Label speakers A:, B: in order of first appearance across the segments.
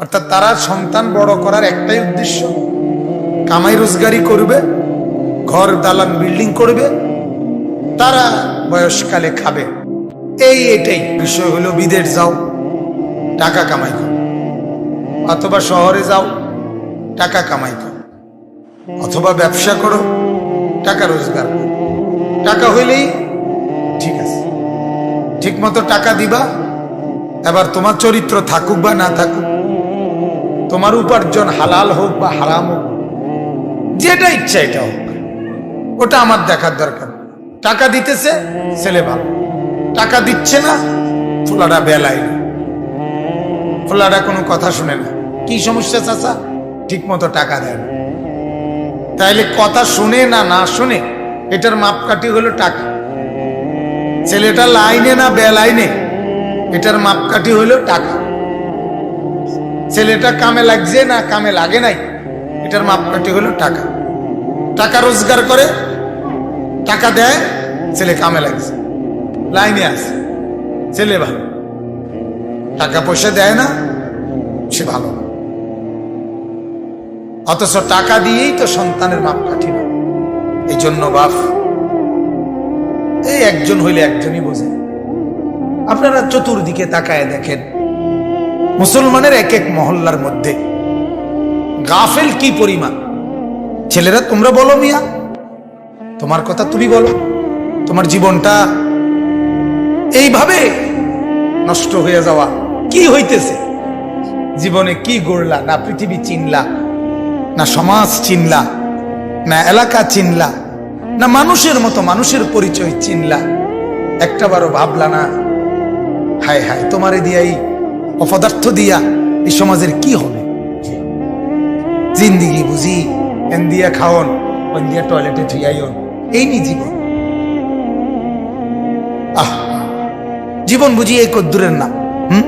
A: অর্থাৎ তারা সন্তান বড় করার একটাই উদ্দেশ্য। কামাই রোজগারি করবে, ঘর, দালান, বিল্ডিং করবে, তারা বয়সকালে খাবে। এই এটাই। বিষয় হলো বিদেশ যাও, টাকা কামাই করো। অথবা শহরে যাও, টাকা কামাই করো। অথবা ব্যবসা করো, টাকা রোজগার করো। টাকা হইলেই ঠিক আছে। ঠিক মতো টাকা দিবা, এবার তোমার চরিত্র থাকুক বা না থাকুক তোমার উপার্জন হালাল হোক বা হারাম হোক, যেটা ইচ্ছা এটা হোক, ওটা আমার দেখার দরকার টাকা দিতেছে, ছেলে ভালো। টাকা দিচ্ছে না ফোলাটা বেলায় না। ফোলাটা কোনো কথা শুনে না। কি সমস্যা চাচা? ঠিক মতো টাকা দেয় না। তাইলে কথা শুনে না না শুনে এটার মাপকাঠি হলো টাকা। ছেলেটা লাইনে না বেলাইনে, এটার মাপকাঠি হলো টাকা। ছেলেটা কামে লাগছে না কামে লাগে নাই? এটার মাপকাঠি হলো টাকা। টাকা রোজগার করে, টাকা দেয়, ছেলে কামে লাগছে। লাইনে আছে। ছেলে ভালো। টাকা পয়সা দেয় না, সে ভালো। অথচ টাকা দিয়েই তো সন্তানের মাপকাঠি না এই জন্য বাপ, এই একজন হইলে একজনই বোঝে। আপনারা চতুর্দিকে তাকায় দেখেন। মুসলমানের এক এক মহল্লার মধ্যে। গাফেল কি পরিমাণ? ছেলেরা, তোমরা বলো মিয়া। তোমার কথা তুমি বলো। তোমার জীবনটা এইভাবে নষ্ট হয়ে যাওয়া কি হইতেছে? জীবনে কি গড়লা? না পৃথিবী চিনলা, না সমাজ চিনলা, না এলাকা চিনলা, না মানুষের মতো মানুষের পরিচয় চিনলা। একটাবারও ভাবলা না, হায় হায়, তোমারে দিয়াই অপদার্থ দিয়া এই সমাজের কি হবে? জিন্দিগি বুঝি এন দিয়া খাওন ওন দিয়া টয়লেটে থুইয়াইন এই নি জীবন। আহ, জীবন বুঝি এই কদ্দুরের নাম হুম?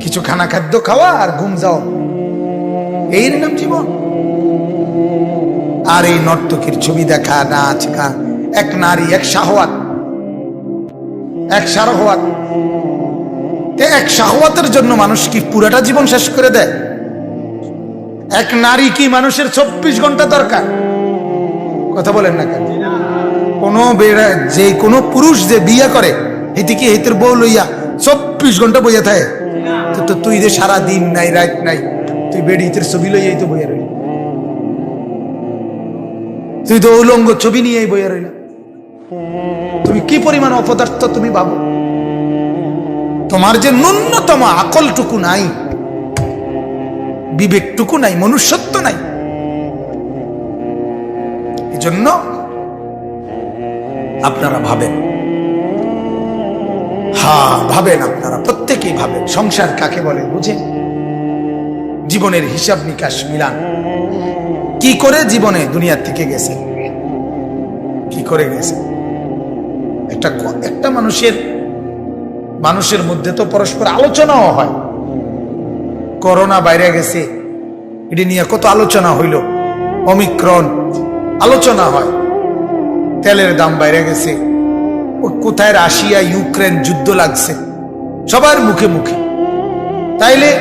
A: কিছু খানা খাদ্য খাওয়া আর ঘুম যাও। এই নাম জীবন। আর এই নর্তকীর ছবি দেখা, নাচ, গান, এক নারী, এক শাহওয়াত। এক সারহওয়াত। এক শাহওয়াতের জন্য মানুষ কি পুরাটা জীবন শেষ করে দেয়? এক নারী কি মানুষের চব্বিশ ঘণ্টা দরকার? কথা বলেন না কেন? কোনো বেড়া, যে কোনো পুরুষ যে বিয়ে করে এটি কি হেতের বউ লইয়া চব্বিশ ঘণ্টা বইয়া থাকে? তো তুই যে সারা দিন নাই, রাত নাই, তুই বেড়ি হিতের ছবি লইয়াই তো বইয়া রইলি। তুই তো উলঙ্গ ছবি নিয়েই বইয়া রইলা। তুমি কি পরিমাণ অপদার্থ তুমি ভাবো তোমার যে ন্যূনতম আকলটুকু নাই, বিবেকটুকু নাই, মনুষ্যত্ব নাই, এজন্য আপনারা ভাবেন। হ্যাঁ ভাবেন আপনারা, প্রত্যেকেই ভাবেন। সংসার কাকে বলে বুঝেন জীবনের হিসাব নিকাশ মিলান। কি করে জীবনে দুনিয়ার থেকে গেছে? কি করে গেছে? একটা একটা মানুষের মানুষের মধ্যে তো পরস্পর আলোচনাও হয়। করোনা বাইরে গেছে, এটি নিয়ে কত আলোচনা হইল। অমিক্রণ আলোচনা হয়। তেলের দাম বাইরে গেছে। কোথায় রাশিয়া, ইউক্রেন যুদ্ধ লাগছে? সবার মুখে মুখে। তাইলে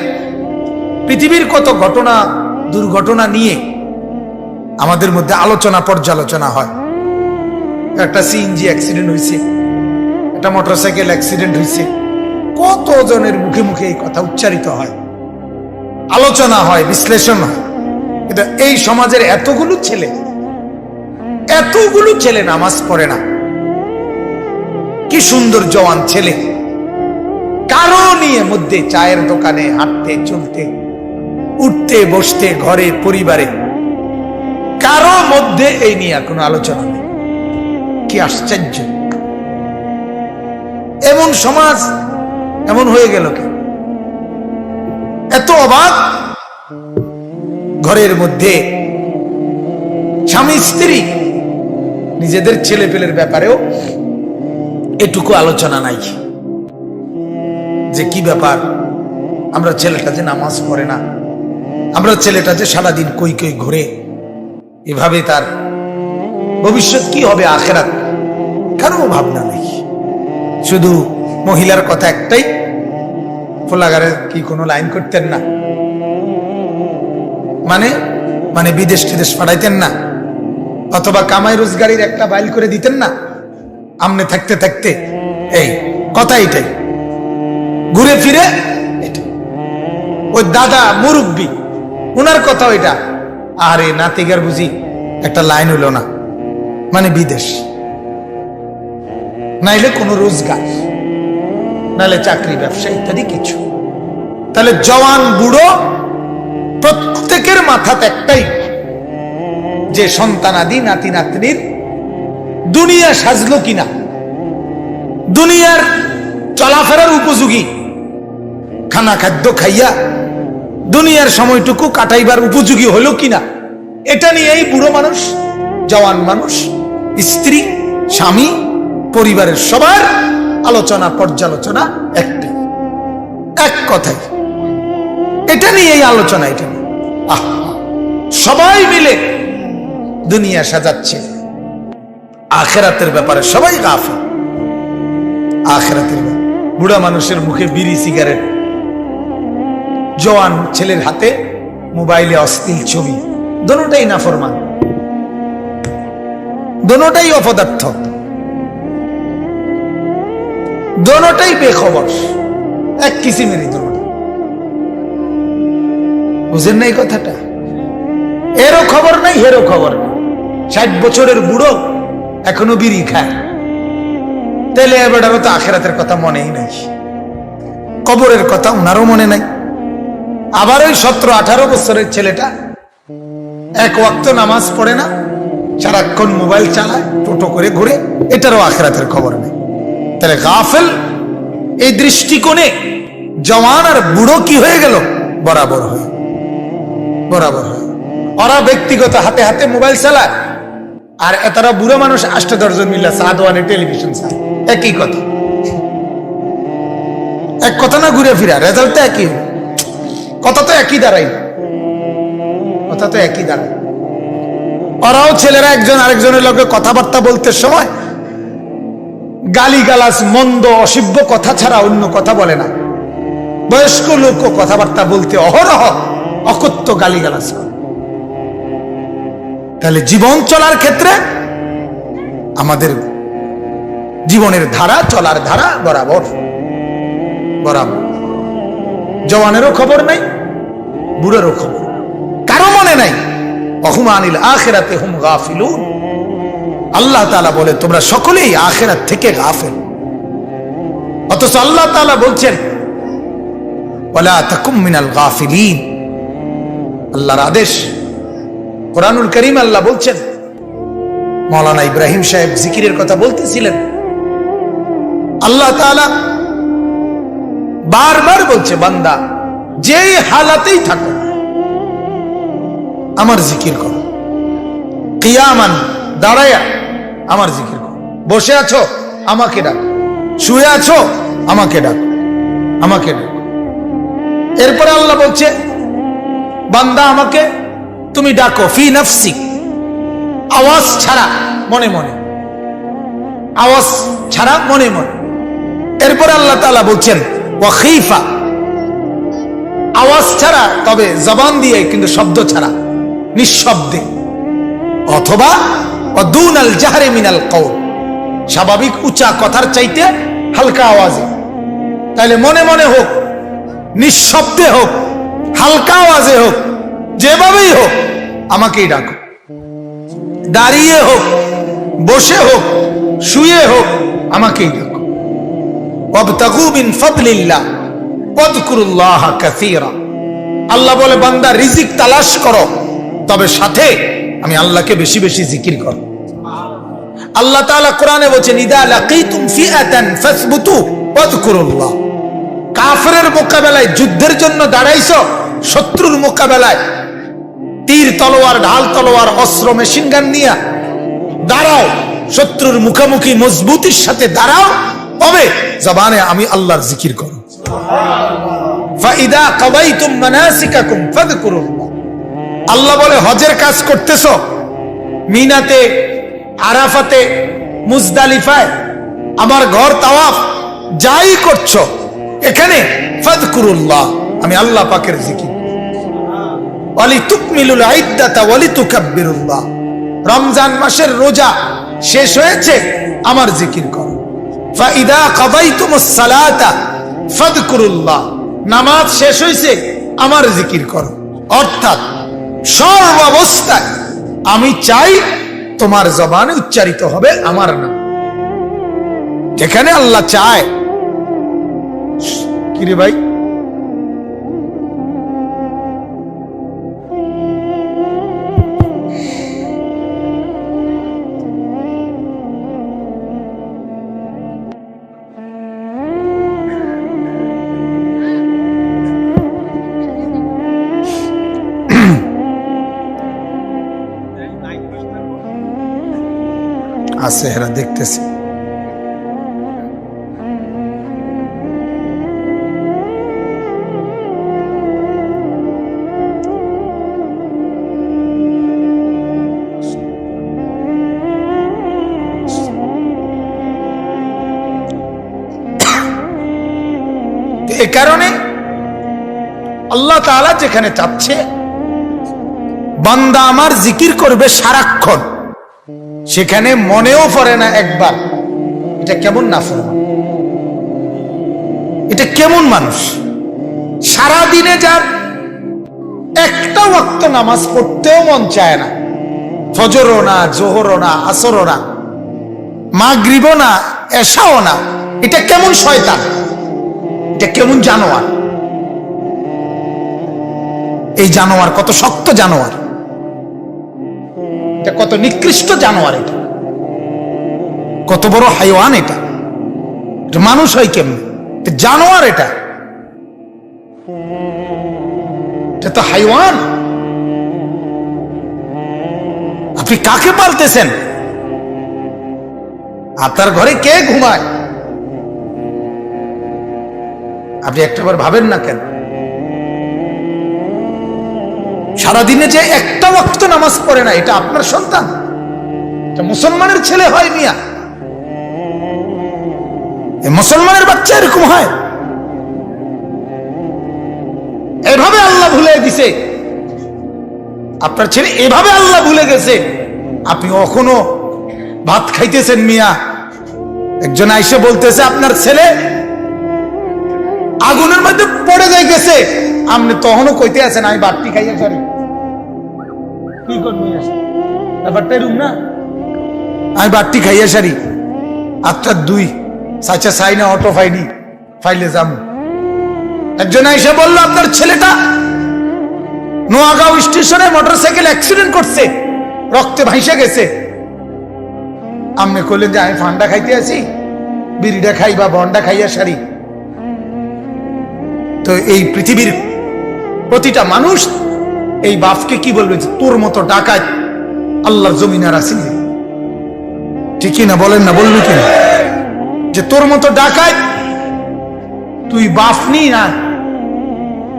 A: পৃথিবীর কত ঘটনা, দুর্ঘটনা নিয়ে আমাদের মধ্যে আলোচনা, পর্যালোচনা হয়। একটা সিএনজি অ্যাক্সিডেন্ট হয়েছে একটা মোটরসাইকেল অ্যাক্সিডেন্ট হয়েছে কত জনের মুখে মুখে এই কথা উচ্চারিত হয়? আলোচনা হয়, বিশ্লেষণ হয়। এটা এই সমাজের এতগুলো ছেলে এতগুলো ছেলে নামাজ পড়ে না। কি সুন্দর জওয়ান ছেলে। কারও নিয়ে মধ্যে চায়ের দোকানে হাঁটতে, চলতে, উঠতে, বসতে, ঘরে, পরিবারে, কারও মধ্যে এই নিয়ে কোনো আলোচনা নেই। কি আশ্চর্য। এমন সমাজ, এমন হয়ে গেল কেন? এত অবাক। ঘরের মধ্যে স্বামী, স্ত্রী, নিজেদের ছেলে পেলের ব্যাপারেও এটুকু আলোচনা নাই। যে কি ব্যাপার? আমরা ছেলেটা যে নামাজ পড়ে না, আমরা ছেলেটা যে সারাদিন কই কই ঘুরে, এভাবে তার ভবিষ্যৎ কি হবে আখেরাত? কারও ভাবনা নেই। শুধু মহিলার কথা একটাই, ফোলাগারে কি কোনো লাইন করতেন না। মানে মানে বিদেশ টিদেশ পাঠাইতেন না। অথবা কামাই রোজগারির একটা বাইল করে দিতেন না। আমনে থাকতে থাকতে, এই কথা এটাই। ঘুরে ফিরে। ওই দাদা মুরব্বী ওনার কথা ওইটা আরে, নাতিগার বুঝি একটা লাইন হলো না। মানে বিদেশ। নাইলে কোনো রোজগার, নাইলে চাকরি, ব্যবসা ইত্যাদি কিছু। তাহলে জওয়ান বুড়ো প্রত্যেকের মাথাতে একটাই, যে সন্তানাদি নাতি, নাতনির দুনিয়া সাজলো কিনা, দুনিয়ার চলাফেরার উপযোগী, খানা খাদ্য খাইয়া দুনিয়ার সময়টুকু কাটাইবার উপযোগী হলো কিনা, এটা নিয়েই বুড়ো মানুষ, জওয়ান মানুষ, স্ত্রী, স্বামী পরিবারের সবার আলোচনা, পর্যালোচনা একটাই এক কথাই এটা নিয়ে এই আলোচনা, এটা নিয়ে। সবাই মিলে দুনিয়া সাজাচ্ছে। আখেরাতের ব্যাপারে সবাই গাফে আখেরাতের। বুড়া মানুষের মুখে বিড়ি, সিগারেট। জওয়ান ছেলের হাতে মোবাইলে অশ্লীল ছবি। দোনোটাই নাফরমান। দোনোটাই অপদার্থ। দোনোটাই বেখবর। এক কিসিমেরই দোনোটা। বুঝেন না এই কথাটা? এরও খবর নাই, হেরও খবর নেই। ষাট বছরের বুড়ো এখনও বিড়ি খায়। তাহলে এবারও তো আখেরাতের কথা মনেই নাই। কবরের কথা ওনারও মনে নাই। আবার ওই সতেরো আঠারো বছরের ছেলেটা এক ওয়াক্ত নামাজ পড়ে না, সারাক্ষণ মোবাইল চালায়, টোটো করে ঘুরে, এটারও আখেরাতের খবর নেই। তাহলে গাফেল এই দৃষ্টিকোণে জওয়ান আর বুড়ো কি হয়ে গেল? বরাবর হয়ে। বরাবর হয়ে। ওরা ব্যক্তিগত হাতে হাতে মোবাইল চালায়। আর এতারা বুড়ো মানুষ আষ্ট দশজন মিলে সাদওয়ানে টেলিভিশন চায় একই কথা। এক কথা না ঘুরে ফিরা রেজাল্ট তো একই কথা তো একই দাঁড়াই কথা তো একই দাঁড়ায়। ওরাও ছেলেরা একজন আরেকজনের লোকে কথাবার্তা বলতে সময় গালি গালাস মন্দ, অসভ্য কথা ছাড়া অন্য কথা বলে না। বয়স্ক লোক কথাবার্তা বলতে অহরহ, অকথ্য গালি গালাস তাহলে জীবন চলার ক্ষেত্রে আমাদের জীবনের ধারা, চলার ধারা বরাবর। বরাবর। জওয়ানেরও খবর নাই, বুড়েরও খবর। কারও মনে নাই, অহুমানিল আখেরাতে হুম গাফিলুন। আল্লাহ তালা বলে, তোমরা সকলেই আখেরাত থেকে গাফেল। অথচ আল্লাহ তাআলা বলছেন আল্লাহর আদেশ। কোরআনুল করিম আল্লাহ বলছেন, মৌলানা ইব্রাহিম সাহেব জিকিরের কথা বলতেছিলেন। আল্লাহ তাআলা বারবার বলছে, বান্দা, যেই হালাতেই থাকো, আমার জিকির করো। কিয়ামান দাঁড়ায়া আমার জিকির করো। বসে আছো? আমাকে ডাক। শুয়ে আছো? আমাকে ডাক। আমাকে ডাক। এরপরে আল্লাহ বলছে, বান্দা আমাকে, তুমি ডাকো, ফি নফসি আওয়াজ ছাড়া মনে মনে। আওয়াজ ছাড়া মনে মনে। এরপরে আল্লাহ তাআলা বলছেন ওয়াখিফা আওয়াজ ছাড়া, তবে জবান দিয়ে কিন্তু শব্দ ছাড়া, নিঃশব্দে। অথবা স্বাভাবিক উঁচা কথার চাইতে হালকা আওয়াজে। তাহলে মনে মনে হোক, নিঃশব্দে হোক, হালকা আওয়াজে হোক, যেভাবেই হোক, আমাকেই ডাকো। দাঁড়িয়ে হোক, বসে হোক, শুয়ে হোক, আমাকেই ডাকো। ওয়াবতাগু মিন ফাদলিল্লাহ, ওয়াদকুরুল্লাহ কাসীরা। আল্লাহ বলে, বান্দা রিজিক তালাশ করো, তবে সাথে আমি আল্লাহকে বেশি বেশি জিকির করো। আল্লাহ তাআলা কোরআনে বলছেন, ইদা লাকিতুম ফিআতান ফাসবুতু ওয়াদকুরুল্লাহ কাফেরের মোকাবেলায় যুদ্ধের জন্য দাঁড়াইছো, শত্রুর মোকাবেলায়। তীর তলোয়ার, ঢাল তলোয়ার, অস্ত্র, মেশিন গান নিয়ে দাঁড়াও, শত্রুর মুখোমুখি মজবুতির সাথে দাঁড়াও, তবে জবানে আমি আল্লাহর জিকির করো। ফাইদা কাবাইতুম মানাসিকাকুম ফাযকুরুল্লাহ। আল্লাহ বলে, হজের কাজ করতেছ? মিনাতে, আরাফাতে, মুজদালিফায়, আমার ঘর তাওয়াফ, যাই করছ, এখানে ফাদকুরুল্লাহ। আমি আল্লাহ পাকের জিকির। ওয়ালি তুকমিলুল আইদ্দাতা ওয়ালি তুকাব্বিরুল্লাহ রমজান মাসের রোজা শেষ হয়েছে, আমার জিকির করো। ফাইদা কাদাইতুমুস সালাতা ফাদকুরুল্লাহ। নামাজ শেষ হয়েছে, আমার জিকির করো। অর্থাৎ সর্বাবস্থায় আমি চাই তোমার জবানে উচ্চারিত হবে আমার নাম। যেখানে আল্লাহ চায়। কিরে ভাই? আছে হেরা দেখতেছি। এ কারণে আল্লাহ তাআলা যেখানে চাচ্ছে বান্দা আমার জিকির করবে সারাক্ষণ। সেখানে মনেও পড়ে না একবার। এটা কেমন না এটা কেমন মানুষ? সারা দিনে যার একটা ওয়াক্ত নামাজ পড়তেও মন চায় না। ফজরও না, জোহরও না, আসরও না, মাগরিবও না এসাও না। এটা কেমন শয়তান? এটা কেমন জানোয়ার? এই জানোয়ার কত শক্ত জানোয়ার। এটা কত নিকৃষ্ট জানোয়ার এটা। কত বড় হাইওয়ান এটা। মানুষ হয় কেমন? জানোয়ার এটা। এটা তো হাইওয়ান। আপনি কাকে পালতেছেন? আপনার ঘরে কে ঘুমায়? আপনি একটাবার ভাবেন না কেন? সারাদিনে যে একটা ওয়াক্ত নামাজ পড়ে না, এটা আপনার সন্তান? মুসলমানের ছেলে হয় মিয়া। মুসলমানের বাচ্চা এরকম হয়? এভাবে আল্লাহ ভুলে দিছে আপনার ছেলে এভাবে আল্লাহ ভুলে গেছে। আপনি কখনো ভাত খাইতেছেন মিয়া? একজন আইসে বলতেছে, আপনার ছেলে আগুনের মধ্যে পড়ে যাই গেছে। আপনি তখনও কইতে আছেন, আমি বাড়তি খাইয়া সরি। কি করবি ব্যাপারটা এরকম না? আমি বাড়তি খাইয়া সারি। আটটা দুই। সাচা সাই না, অটো ফাইনি। ফাইলে যাম। একজন এসে বলল, আপনার ছেলেটা নোয়াগাঁও স্টেশনে মোটরসাইকেল অ্যাক্সিডেন্ট করছে। রক্তে ভাইসে গেছে। আপনি কইলেন যে, আমি ফান্ডা খাইতে আছি বিড়িটা খাই বা বন্ডা খাইয়া সারি। তো এই পৃথিবীর প্রতিটা মানুষ এই বাপকে কি বলবে যে, তোর মতো ডাকাত আল্লাহর জমিনার আসি ঠিকই না, বলেন না, বলবি কি যে, তোর মতো ডাকাত, তুই বাফনি না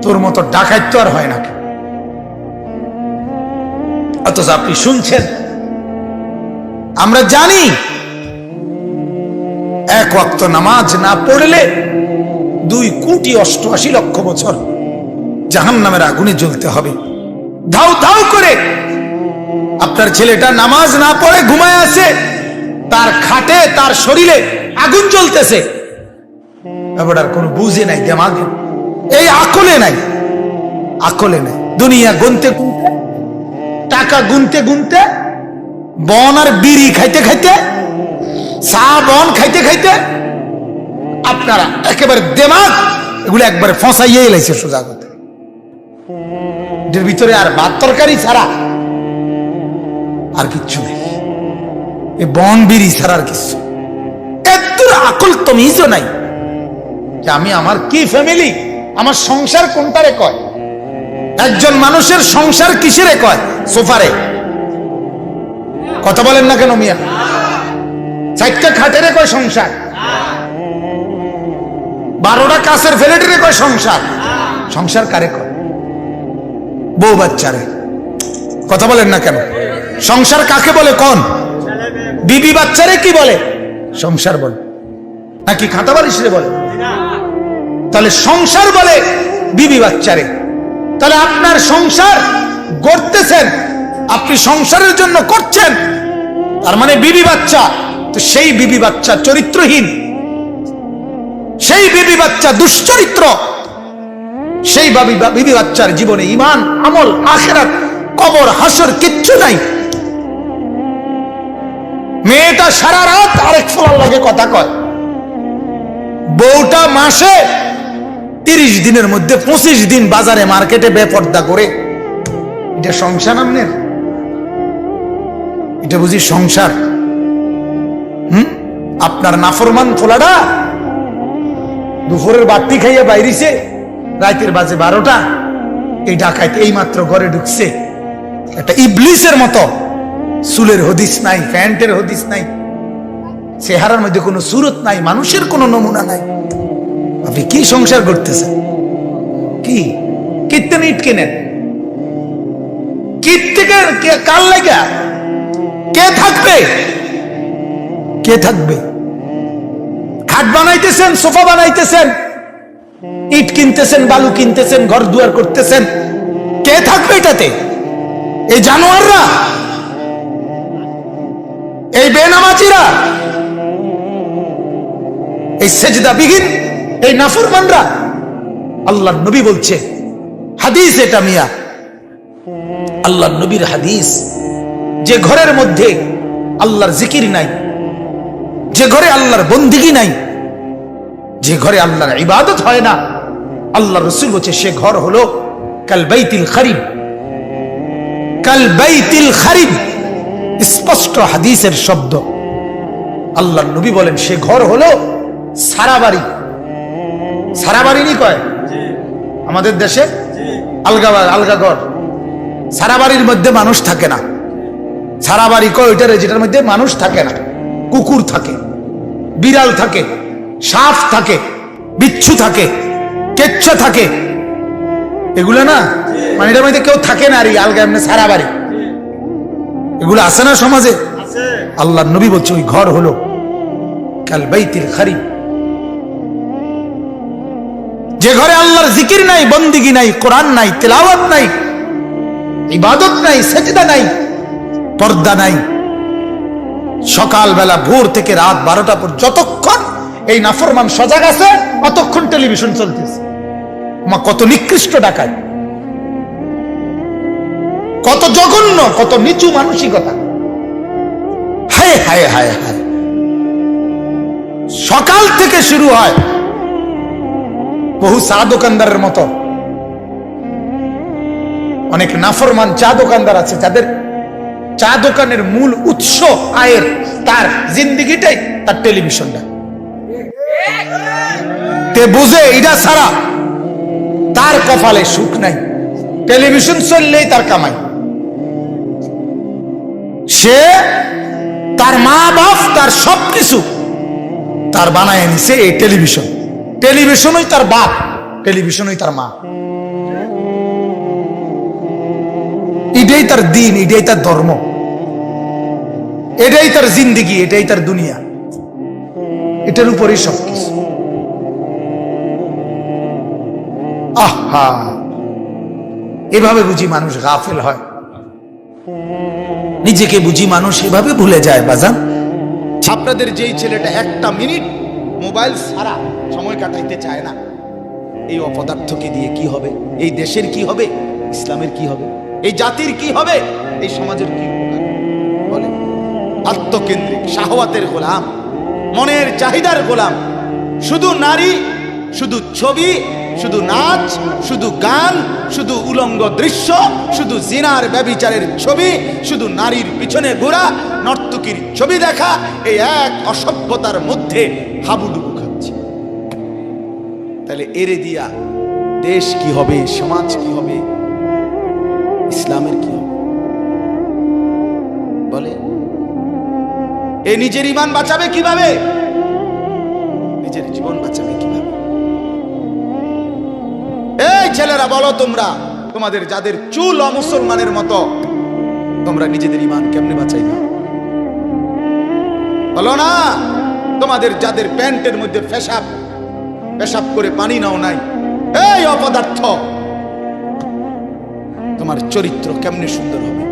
A: তোর মতো ডাকাত তো আর হয় না অথচ আপনি শুনছেন, আমরা জানি এক ওয়াক্ত নামাজ না পড়লে দুই কোটি অষ্টআশি লক্ষ বছর। জাহান নামের আগুনে জ্বলতে হবে। ধাউ ধাউ করে আপনার ছেলেটা নামাজ না পড়ে ঘুমায় আছে, তার খাটে, তার শরীরে আগুন জ্বলতেছে। এবার কোনো বুঝে নাই, দেমাগে। এই আকলে নাই আকলে নাই। দুনিয়া গুনতে গুনতে, টাকা গুনতে গুনতে, বন আর বিড়ি খাইতে খাইতে চা বন খাইতে খাইতে আপনারা একেবারে দেমাগ, এগুলো একবারে ফসাইয়ে লাইছে সোজা কথা। এটার ভিতরে আর ভাত তরকারি ছাড়া আর কিচ্ছু নেই। এ বন বিড়ি ছাড়া আর আকল তমিজও নাই যে আমি আমার কি ফ্যামিলি আমার সংসার কোনটারে কয়? একজন মানুষের সংসার কিসেরে কয়? সোফারে। কথা বলেন না কেন মিয়া? চারটা খাটেরে কয় সংসার? বারোটা কাছের ফেলেটেরে কয় সংসার? সংসার কারে কয়? বউ বাচ্চারে। কথা বলেন না কেন? সংসার কাকে বলে কোন? বিবি বাচ্চারে কি বলে? সংসার বলে। নাকি খাতা বালিশ রে বলে? তাহলে সংসার বলে বিবি বাচ্চারে। তাহলে আপনার সংসার গড়তেছেন, আপনি সংসারের জন্য করছেন, তার মানে বিবি বাচ্চা। তো সেই বিবি বাচ্চা চরিত্রহীন। সেই বিবি বাচ্চা দুশ্চরিত্র, সেই বাবি বিবি বাচ্চার জীবনে ইমান আমল, আখেরাত, কবর, হাসর, কিচ্ছু নাই। মেয়েটা সারা রাত আরেক ফলার লাগে কথা কয়। বউটা মাসে তিরিশ দিনের মধ্যে পঁচিশ দিন বাজারে, মার্কেটে বেপর্দা করে। এটা সংসার আপনার এটা বুঝি সংসার? হুম? আপনার নাফরমান ফোলাটা দুপুরের বাতি খাইয়া বাইরিছে রাতের বাজে বারোটা, এই ডাকাইতে এই মাত্র ঘরে ঢুকছে। একটা ইবলিসের মতো চুলের হদিস নাই, প্যান্টের হদিস নাই, চেহারার মধ্যে কোনো সুরত নাই, মানুষের কোনো নমুনা নাই। আপনি কি সংসার করতেছেন? কি? কীর্তন ইট কেনেন কীট কাল লাগা কে থাকবে? কে থাকবে? খাট বানাইতেছেন, সোফা বানাইতেছেন, ইট কিনতেছেন, বালু কিনতেছেন, ঘর দুয়ার করতেছেন। কে থাকবে এটাতে? এই জানোয়াররা? এই বেনামাজিরা? এই সেজদাবিহীন, এই নাফরমানরা? আল্লাহ নবী বলছে, হাদিস এটা মিয়া। আল্লাহ নবীর হাদিস, যে ঘরের মধ্যে আল্লাহর জিকির নাই, যে ঘরে আল্লাহর বন্দিগি নাই যে ঘরে আল্লাহর ইবাদত হয় না আল্লাহ রসুল বলছে, সে ঘর হলো কাল বাইতিল খারিব। কাল বাইতিল খারিব। স্পষ্ট হাদিসের শব্দ। আল্লাহ নবী বলেন, সে ঘর হলো সারা বাড়ি সারা বাড়ি নি কয়? আমাদের দেশে আলগা আলগা ঘর। সারা বাড়ির মধ্যে মানুষ থাকে না। সারা বাড়ি কয়, ওইটারে যেটার মধ্যে মানুষ থাকে না। কুকুর থাকে। বিড়াল থাকে। সাপ থাকে বিচ্ছু থাকে কেচ্ছা থাকে। এগুলো না মানে এটার মধ্যে কেউ থাকে না আর আলগা এমনি সারা বাড়ি। এগুলো আছে না সমাজে? আল্লাহ নবী বলছে ওই ঘর হলো কাল বাইতিল খারিব যে ঘরে আল্লাহর জিকির নাই বন্দিগি নাই কোরআন নাই তেলাওয়াত নাই ইবাদত নাই সেজদা নাই পর্দা নাই সকালবেলা ভোর থেকে রাত বারোটা পর যতক্ষণ এই নাফরমান সজাগ আছে অতক্ষণ টেলিভিশন চলতেছে। মা, কত নিকৃষ্ট ডাকায় কত জঘন্য, কত নিচু মানসিকতা। হায় হায় হায় হায়। সকাল থেকে শুরু হয়। বহু চা দোকানদারের মতো। অনেক নাফরমান চা দোকানদার আছে, যাদের চা দোকানের মূল উৎস, আয়ের, তার জিন্দিগিটাই তার টেলিভিশনটা। তে বুঝে এটা ছাড়া তার কপালে সুখ নাই। টেলিভিশন চললেই তার কামাই। সে তার মা বাপ, তার সবকিছু তার বানায় নিছে এই টেলিভিশন। টেলিভিশনই তার বাপ, টেলিভিশনই তার মা। এটাই তার দিন, এটাই তার ধর্ম। এটাই তার জিন্দিগি, এটাই তার দুনিয়া। এটার উপরেই সবকিছু। আহা। এভাবে বুঝি মানুষ গাফেল হয়। নিজেকে বুঝি মানুষ এভাবে ভুলে যায়, বাজান। আপনাদের যেই ছেলেটা একটা মিনিট মোবাইল ছাড়া সময় কাটাইতে চায় না, এই অপদার্থকে দিয়ে কি হবে? এই দেশের কি হবে? ইসলামের কি হবে? এই জাতির কি হবে? এই সমাজের কি বলে আত্মকেন্দ্রিক, শাহওয়াতের গোলাম, মনের চাহিদার গোলাম। শুধু নারী, শুধু ছবি শুধু নাচ, শুধু গান, শুধু উলঙ্গ দৃশ্য, শুধু জিনার ব্যবিচারের ছবি, শুধু নারীর পিছনে ঘোরা, নর্তকীর ছবি দেখা, এই এক অসভ্যতার মধ্যে হাবুডুবু খাচ্ছে। তাহলে এরে দিয়া দেশ কি হবে, সমাজ কি হবে, ইসলামের কি হবে? বলে, এ নিজের ইমান বাঁচাবে কীভাবে? নিজের জীবন বাঁচাবে কীভাবে ছেলেরা বলো তোমরা, তোমাদের যাদের চুল অমুসলমানের মতো, তোমরা নিজেদের ইমান কেমনে বাঁচাই না বলো না, তোমাদের যাদের প্যান্টের মধ্যে ফেসাব পেশাব করে পানি নাও নাই, এই অপদার্থ, তোমার চরিত্র কেমনে সুন্দর হবে?